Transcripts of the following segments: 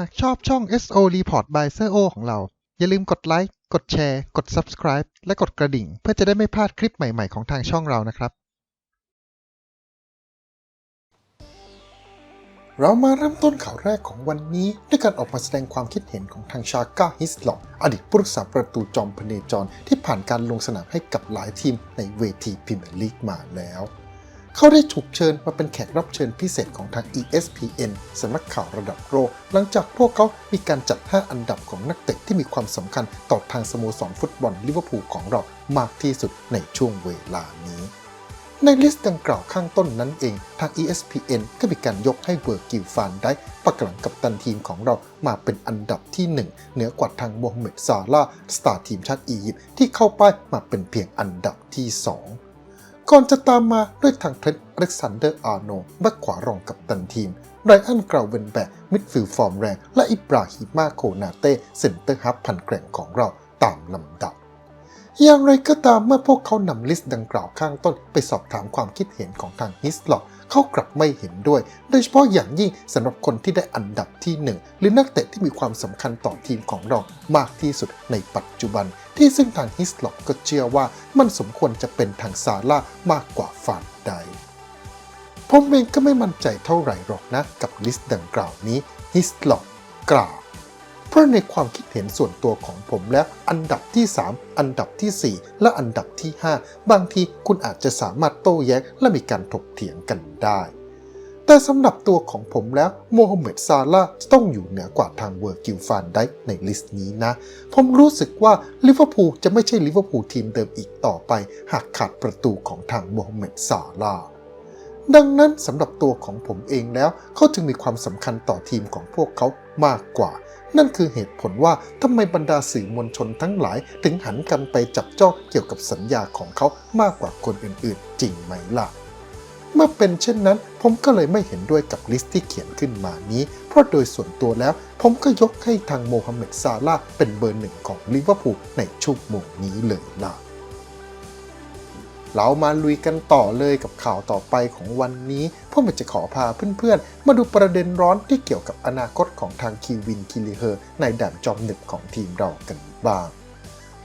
หากชอบช่อง SO Report by s โ o ของเรา อย่าลืมกดไลค์ กดแชร์ กด Subscribe และกดกระดิ่ง เพื่อจะได้ไม่พลาดคลิปใหม่ ๆ ของทางช่องเรานะครับ เรามาเริ่มต้นข่าวแรกของวันนี้ ด้วยการออกมาแสดงความคิดเห็นของทางชาก้าฮิสลอกอดีตผู้รักษาประตูจอมพเนจรที่ผ่านการลงสนามให้กับหลายทีมในเวทีพรีเมียร์ลีกมาแล้ว เขาได้ถูกเชิญมาเป็นแขกรับเชิญพิเศษของทาง ESPN สำนักข่าวระดับโลกหลังจากพวกเขามีการจัด 5 อันดับของนักเตะที่มีความสำคัญต่อทางสโมสรฟุตบอลลิเวอร์พูลของเรามากที่สุดในช่วงเวลานี้ ในลิสต์ดังกล่าวข้างต้นนั้นเอง ทาง ESPN ก็มีการยกให้เวอร์กิลฟานได้ประกลังกับตันทีมของเรามาเป็นอันดับที่ 1 เหนือกว่าทางโมฮัมเหม็ดซาลาสตาร์ทีมชาติอียิปต์ที่เข้าป้ายมาเป็นเพียงอันดับที่ 2 ก่อนจะตามมาด้วยทางเทรนด์อเล็กซานเดอร์อาร์โนแบ็กขวารองกับตันทีมไรอันกราวเวนแบกมิดฟิลฟอร์มแรง และอิบราฮิมาโคนาเต้เซนเตอร์ฮับพันแกร่งของเราตามลำดับ อย่างไรก็ตามเมื่อพวกเขานำลิสต์ดังกล่าวข้างต้น ไปสอบถามความคิดเห็นของทางฮิสลอกเขากลับไม่เห็นด้วย โดยเฉพาะอย่างยิ่งสำหรับคนที่ได้อันดับที่ 1 หรือนักเตะที่มีความสำคัญต่อทีมของเรามากที่สุดในปัจจุบัน ที่ซึ่งทางฮิสลอกก็เชื่อว่ามันสมควรจะเป็นทางซาร่ามากกว่าฟานไดผมเองก็ไม่มั่นใจเท่าไหร่หรอกนะกับลิสต์ดังกล่าวนี้ฮิสลอกกล่าว ราะในความคิดเห็นส่วนตัวของผมแล้วอันดับที่ 3 อันดับทีสี่ 4 และอันดับที่ 5 บางทีคุณอาจจะสามารถโต้แย้งและมีการถกเถียงกันได้ แต่สำหรับตัวของผมแล้วโมฮัมเหม็ดซาลาจะต้องอยู่เหนือกว่าทางเวอร์กิลฟานได้ในลิสต์นี้นะ ผมรู้สึกว่าลิเวอร์พูลจะไม่ใช่ลิเวอร์พูลทีมเดิมอีกต่อไป หากขาดประตูของทางโมฮัมเหม็ดซาลาดังนั้นสำหรับตัวของผมเองแล้วเขาจึงมีความสำคัญต่อทีมของพวกเขา มากกว่า นั่นคือเหตุผลว่าทำไมบรรดาสื่อมวลชนทั้งหลาย ถึงหันกันไปจับจ้องเกี่ยวกับสัญญาของเขามากกว่าคนอื่นๆ จริงไหมล่ะเมื่อเป็นเช่นนั้น ผมก็เลยไม่เห็นด้วยกับลิสต์ที่เขียนขึ้นมานี้ เพราะโดยส่วนตัวแล้ว ผมก็ยกให้ทางโมฮัมเหม็ดซาลาห์เป็นเบอร์หนึ่งของลิเวอร์พูลในชั่วโมงนี้เลยล่ะ เรามาลุยกันต่อเลยกับข่าวต่อไปของวันนี้ผมอยากจะขอพาเพื่อนๆ มาดูประเด็นร้อนที่เกี่ยวกับอนาคตของทางคีวินคิลิเฮอร์ในด่านจอมหนึบของทีมเรากันบ้าง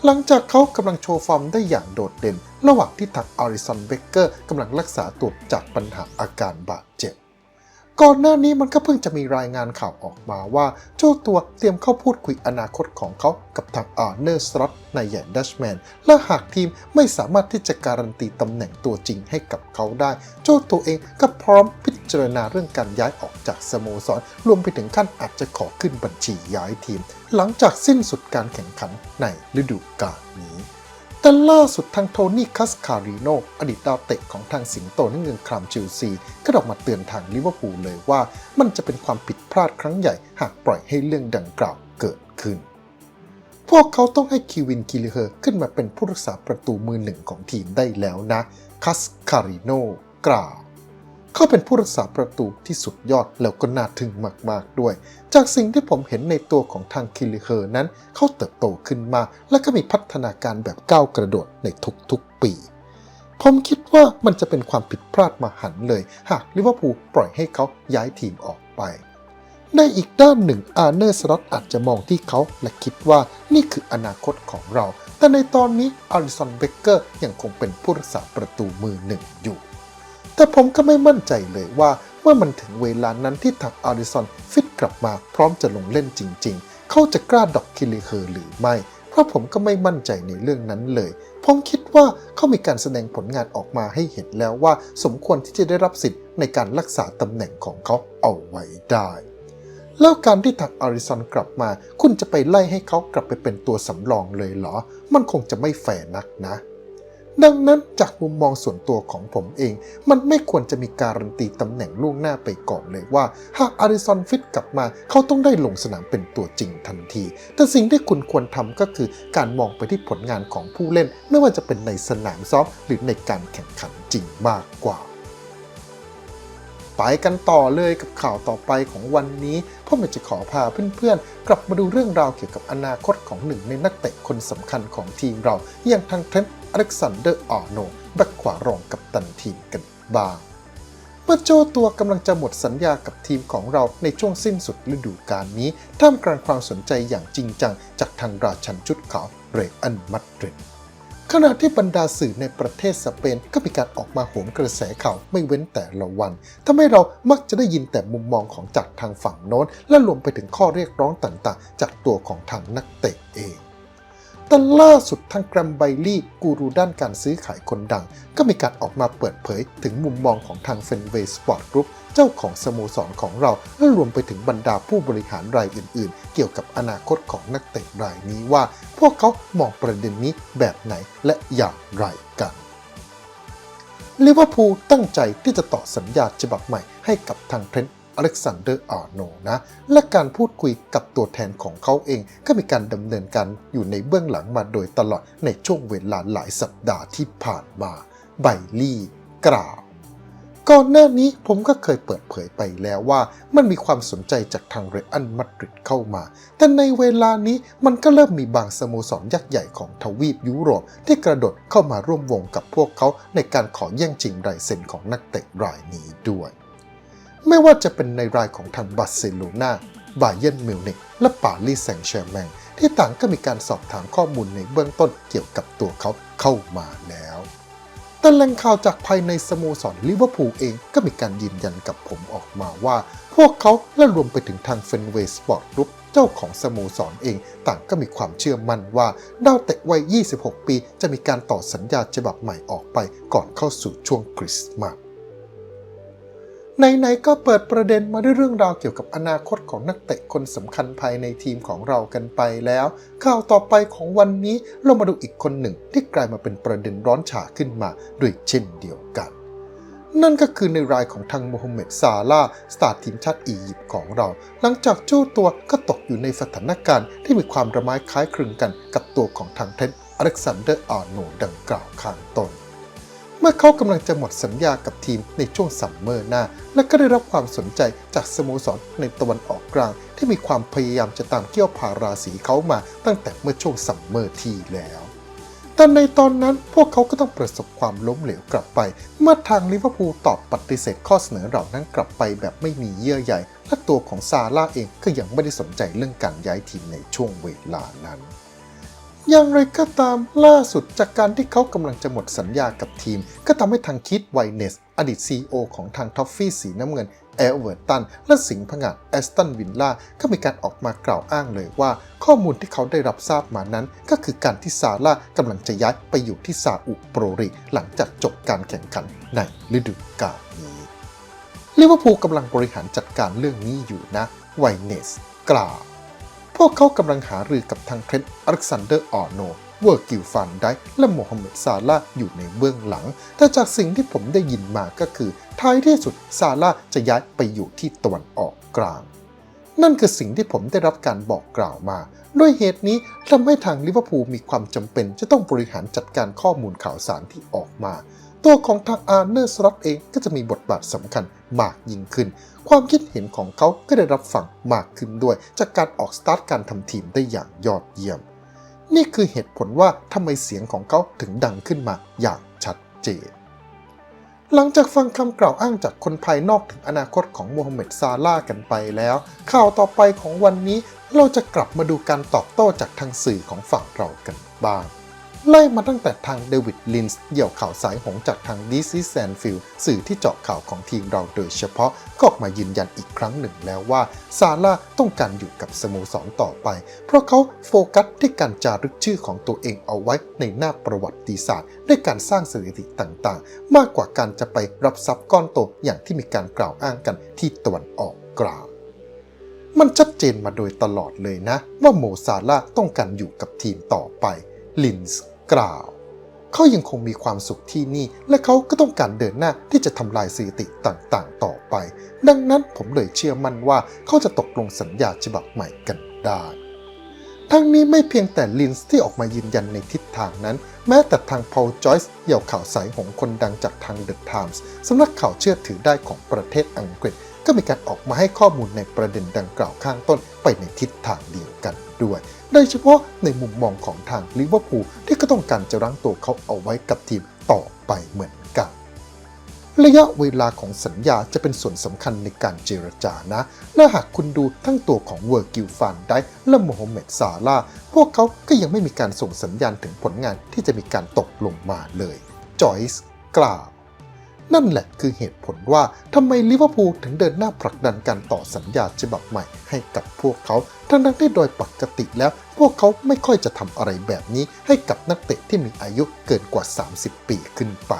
หลังจากเขากำลังโชว์ฟอร์มได้อย่างโดดเด่น ระหว่างที่ทักอาริสันเบเกอร์กำลังรักษาตัวจากปัญหาอาการบาดเจ็บ ก่อนหน้านี้มันก็เพิ่งจะมีรายงานข่าวออกมาว่า เจ้าตัวเตรียมเข้าพูดคุยอนาคตของเขากับทางอาร์เนอร์สล็อตในใหญ่ดัชแมน และหากทีมไม่สามารถที่จะการันตีตำแหน่งตัวจริงให้กับเขาได้ เจ้าตัวเองก็พร้อมพิจารณาเรื่องการย้ายออกจากสโมสร รวมไปถึงขั้นอาจจะขอขึ้นบัญชีย้ายทีม หลังจากสิ้นสุดการแข่งขันในฤดูกาลนี้ แต่ล่าสุดทางโทนี่คัสคาริโนอดีตดาวเตะของทางสิงโตนั่นเงินครามชิลซีก็ออกมาเตือนทางลิเวอร์พูลเลยว่า มันจะเป็นความผิดพลาดครั้งใหญ่หากปล่อยให้เรื่องดังกล่าวเกิดขึ้น พวกเขาต้องให้คีวินคิลิเฮอร์ขึ้นมาเป็นผู้รักษาประตูมือหนึ่งของทีมได้แล้วนะ คัสคาริโนกล่าว เขาเป็นผู้รักษาประตูที่สุดยอดแล้วก็น่าทึ่งมากๆด้วย จากสิ่งที่ผมเห็นในตัวของทางคิลิเฮอร์นั้น เขาเติบโตขึ้นมา และก็มีพัฒนาการแบบก้าวกระโดดในทุกๆปี ผมคิดว่ามันจะเป็นความผิดพลาดมาหันเลย หากลิเวอร์พูลปล่อยให้เขาย้ายทีมออกไป ในอีกด้านหนึ่งอาร์เนอร์สล็อตอาจจะมองที่เขาและคิดว่านี่คืออนาคตของเรา แต่ในตอนนี้อาริสันเบเกอร์ยังคงเป็นผู้รักษาประตูมือหนึ่งอยู่ แต่ผมก็ไม่มั่นใจเลยว่าเมื่อมันถึงเวลานั้นที่ทางอาริสันฟิตกลับมาพร้อมจะลงเล่นจริง ๆ เขาจะกล้าดอกคิลิเฮอร์หรือไม่ เพราะผมก็ไม่มั่นใจในเรื่องนั้นเลย ผมคิดว่าเขามีการแสดงผลงานออกมาให้เห็นแล้วว่า สมควรที่จะได้รับสิทธิ์ในการรักษาตำแหน่งของเขาเอาไว้ได้แล้วการที่ทางอาริสันกลับมา คุณจะไปไล่ให้เขากลับไปเป็นตัวสำรองเลยเหรอ มันคงจะไม่แฟร์นักนะ ดังนั้นจากมุมมองส่วนตัวของผมเอง มันไม่ควรจะมีการันตีตำแหน่งล่วงหน้าไปก่อนเลยว่า หากอาริสันฟิตกลับมาเขาต้องได้ลงสนามเป็นตัวจริงทันที แต่สิ่งที่คุณควรทำก็คือการมองไปที่ผลงานของผู้เล่น ไม่ว่าจะเป็นในสนามซ้อมหรือในการแข่งขันจริงมากกว่าไปกันต่อเลยกับข่าวต่อไปของวันนี้พ่ออยากจะขอพาเพื่อนๆ กลับมาดูเรื่องราวเกี่ยวกับอนาคตของหนึ่งในนักเตะคนสำคัญของทีมเราอย่างทางเทรนต์ อเล็กซานเดอร์อาร์โนแบ็กขวารองกับตันทีมกันบ้างเมื่อโจตัวกำลังจะหมดสัญญากับทีมของเราในช่วงสิ้นสุดฤดูกาลนี้ ท่ามกลางความสนใจอย่างจริงจัง จากทางราชันชุดขาวเรอันมัดริดขณะที่บรรดาสื่อในประเทศสเปนก็มีการออกมาโหมกระแสข่าวไม่เว้นแต่ละวันทำให้เรามักจะได้ยินแต่มุมมองของจากทางฝั่งโน้น และรวมไปถึงข้อเรียกร้องต่างๆ จากตัวของทางนักเตะเอง แต่ล่าสุดทางแกรมไบลี่กูรูด้านการซื้อขายคนดัง ก็มีการออกมาเปิดเผยถึงมุมมองของทางเฟนเวย์สปอร์ตกรุ๊ปเจ้าของสโมสรของเราและรวมไปถึงบรรดาผู้บริหารรายอื่น ๆ เกี่ยวกับอนาคตของนักเตะรายนี้ว่า พวกเขามองประเด็นนี้แบบไหนและอย่างไรกันลิเวอร์พูลตั้งใจที่จะต่อสัญญาฉบับใหม่ให้กับทางเทรนต์ อเล็กซานเดอร์อาโนนะ และการพูดคุยกับตัวแทนของเขาเอง ก็มีการดำเนินการอยู่ในเบื้องหลังมาโดยตลอดในช่วงเวลาหลายสัปดาห์ที่ผ่านมา ไบลี่กล่าวก่อนหน้านี้ผมก็เคยเปิดเผยไปแล้วว่า มันมีความสนใจจากทางเรอัลมาดริดเข้ามา แต่ในเวลานี้มันก็เริ่มมีบางสโมสรยักษ์ใหญ่ของทวีปยุโรป ที่กระโดดเข้ามาร่วมวงกับพวกเขาในการขอแย่งชิงลายเซ็นของนักเตะรายนี้ด้วย ไม่ว่าจะเป็นในรายของทางบาร์เซโลนาบาเยนมิวนิกและปารีสแซงต์แชร์แมงที่ต่างก็มีการสอบถามข้อมูลในเบื้องต้นเกี่ยวกับตัวเขาเข้ามาแล้วแต่แหล่งข่าวจากภายในสโมสรลิเวอร์พูลเองก็มีการยืนยันกับผมออกมาว่า พวกเขาและรวมไปถึงทางเฟนเวย์สปอร์ตกรุ๊ปเจ้าของสโมสรเอง ต่างก็มีความเชื่อมั่นว่าดาวเตะวัย 26 ปี จะมีการต่อสัญญาฉบับใหม่ออกไปก่อนเข้าสู่ช่วงคริสต์มาส ไหนๆก็เปิดประเด็นมาด้วยเรื่องราวเกี่ยวกับอนาคตของนักเตะคนสำคัญภายในทีมของเรากันไปแล้ว ข่าวต่อไปของวันนี้เรามาดูอีกคนหนึ่งที่กลายมาเป็นประเด็นร้อนฉาขึ้นมาด้วยเช่นเดียวกัน นั่นก็คือในรายของทางโมฮัมเหม็ดซาลาสตาร์ทีมชาติอียิปต์ของเรา หลังจากเจ้าตัวก็ตกอยู่ในสถานการณ์ที่มีความระไม้คล้ายคลึงกันกับตัวของทางเทนอเล็กซานเดอร์อาร์โนดังกล่าวข้างต้น เมื่อเขากำลังจะหมดสัญญากับทีมในช่วงซัมเมอร์หน้า และก็ได้รับความสนใจจากสโมสรในตะวันออกกลาง ที่มีความพยายามจะตามเกี่ยวพาราสีเขามาตั้งแต่เมื่อช่วงซัมเมอร์ที่แล้วแต่ในตอนนั้นพวกเขาก็ต้องประสบความล้มเหลวกลับไป เมื่อทางลิเวอร์พูลตอบปฏิเสธข้อเสนอเหล่านั้นกลับไปแบบไม่มีเยื่อใยและตัวของซาร่าเองก็ยังไม่ได้สนใจเรื่องการย้ายทีมในช่วงเวลานั้น อย่างไรก็ตามล่าสุดจากการที่เขากำลังจะหมดสัญญากับทีม ก็ทำให้ทางคิดไวเนส อดีต CEO ของทางท็อฟฟี่สีน้ำเงินเอเวอร์ตันและสิงห์ผงาดแอสตันวิลล่าก็มีการออกมากล่าวอ้างเลยว่า ข้อมูลที่เขาได้รับทราบมานั้น ก็คือการที่ซาร่ากำลังจะย้ายไปอยู่ที่ซาอุโปรริหลังจากจบการแข่งขันในฤดูกาลนี้ลิเวอร์พูลกำลังบริหารจัดการเรื่องนี้อยู่นะไวเนสกล่าว วกเขากำลังหารือกับทางเทรนต์อเล็กซานเดอร์ออโนเวอร์กิลฟันไดและโมฮัมเหม็ดซาร่าอยู่ในเบื้องหลัง แต่จากสิ่งที่ผมได้ยินมาก็คือท้ายที่สุดซาร่าจะย้ายไปอยู่ที่ตะวันออกกลาง นั่นคือสิ่งที่ผมได้รับการบอกกล่าวมา ด้วยเหตุนี้ทำให้ทางลิเวอร์พูลมีความจำเป็นจะต้องบริหารจัดการข้อมูลข่าวสารที่ออกมา ตัวของทางอาร์เนอร์สล็อตเองก็จะมีบทบาทสำคัญมากยิ่งขึ้น ความคิดเห็นของเขาก็ได้รับฟังมากขึ้นด้วย จากการออกสตาร์ทการทำทีมได้อย่างยอดเยี่ยม นี่คือเหตุผลว่าทำไมเสียงของเขาถึงดังขึ้นมาอย่างชัดเจน หลังจากฟังคำกล่าวอ้างจากคนภายนอกถึงอนาคตของโมฮัมเหม็ดซาร่ากันไปแล้ว ข่าวต่อไปของวันนี้เราจะกลับมาดูการตอบโต้จากทางสื่อของฝั่งเรากันบ้าง ไล่มาตั้งแต่ทางเดวิดลินส์เหยี่ยวข่าวสายหงจากทางดีซีแซนฟิลสื่อที่เจาะข่าวของทีมเราโดยเฉพาะก็ออกมายืนยันอีกครั้งหนึ่งแล้วว่า ซาร่าต้องการอยู่กับสโมสรต่อไป เพราะเขาโฟกัสที่การจารึกชื่อของตัวเองเอาไว้ในหน้าประวัติศาสตร์ ด้วยการสร้างสถิติต่างๆ มากกว่าการจะไปรับทรัพย์ก้อนโตอย่างที่มีการกล่าวอ้างกันที่ตะวันออกกลางมันชัดเจนมาโดยตลอดเลยนะ ว่าโมซาร่าต้องการอยู่กับทีมต่อไปลินส์ กล่าว เขายังคงมีความสุขที่นี่ และเขาก็ต้องการเดินหน้าที่จะทำลายสถิติต่างๆ ต่อไป ดังนั้นผมเลยเชื่อมั่นว่าเขาจะตกลงสัญญาฉบับใหม่กันได้ทั้งนี้ไม่เพียงแต่ลินส์ที่ออกมายืนยันในทิศทางนั้น แม้แต่ทางพอลจอยส์เหยี่ยวข่าวสายหงคนดังจากทางเดอะไทมส์สำนักข่าวเชื่อถือได้ของประเทศอังกฤษ ก็มีการออกมาให้ข้อมูลในประเด็นดังกล่าวข้างต้นไปในทิศทางเดียวกันด้วย โดยเฉพาะในมุมมองของทางลิเวอร์พูลที่ก็ต้องการจะรั้งตัวเขาเอาไว้กับทีมต่อไปเหมือนกัน ระยะเวลาของสัญญาจะเป็นส่วนสำคัญในการเจรจานะ และหากคุณดูทั้งตัวของเวอร์กิลฟานได้และโมฮัมเหม็ดซาลาห์พวกเขาก็ยังไม่มีการส่งสัญญาณถึงผลงานที่จะมีการตกลงมาเลยจอยส์กล่าว นั่นแหละคือเหตุผลว่าทำไมลิเวอร์พูลถึงเดินหน้าผลักดันการต่อสัญญาฉบับใหม่ให้กับพวกเขา ทั้งนั้นที่โดยปกติแล้ว พวกเขาไม่ค่อยจะทำอะไรแบบนี้ให้กับนักเตะที่มีอายุเกินกว่า 30 ปีขึ้นไป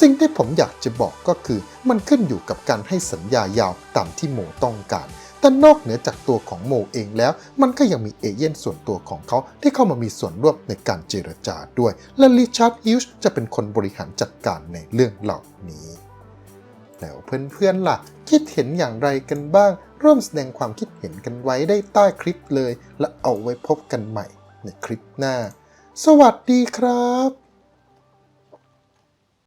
สิ่งที่ผมอยากจะบอกก็คือ มันขึ้นอยู่กับการให้สัญญายาวตามที่โมต้องการ แต่นอกเหนือจากตัวของโมเองแล้ว มันก็ยังมีเอเย่นส่วนตัวของเขาที่เข้ามามีส่วนร่วมในการเจรจาด้วย และริชาร์ดฮิลส์จะเป็นคนบริหารจัดการในเรื่องเหล่านี้ แล้วเพื่อนๆล่ะ คิดเห็นอย่างไรกันบ้าง ร่วมแสดงความคิดเห็นกันไว้ได้ใต้คลิปเลย และเอาไว้พบกันใหม่ในคลิปหน้า สวัสดีครับ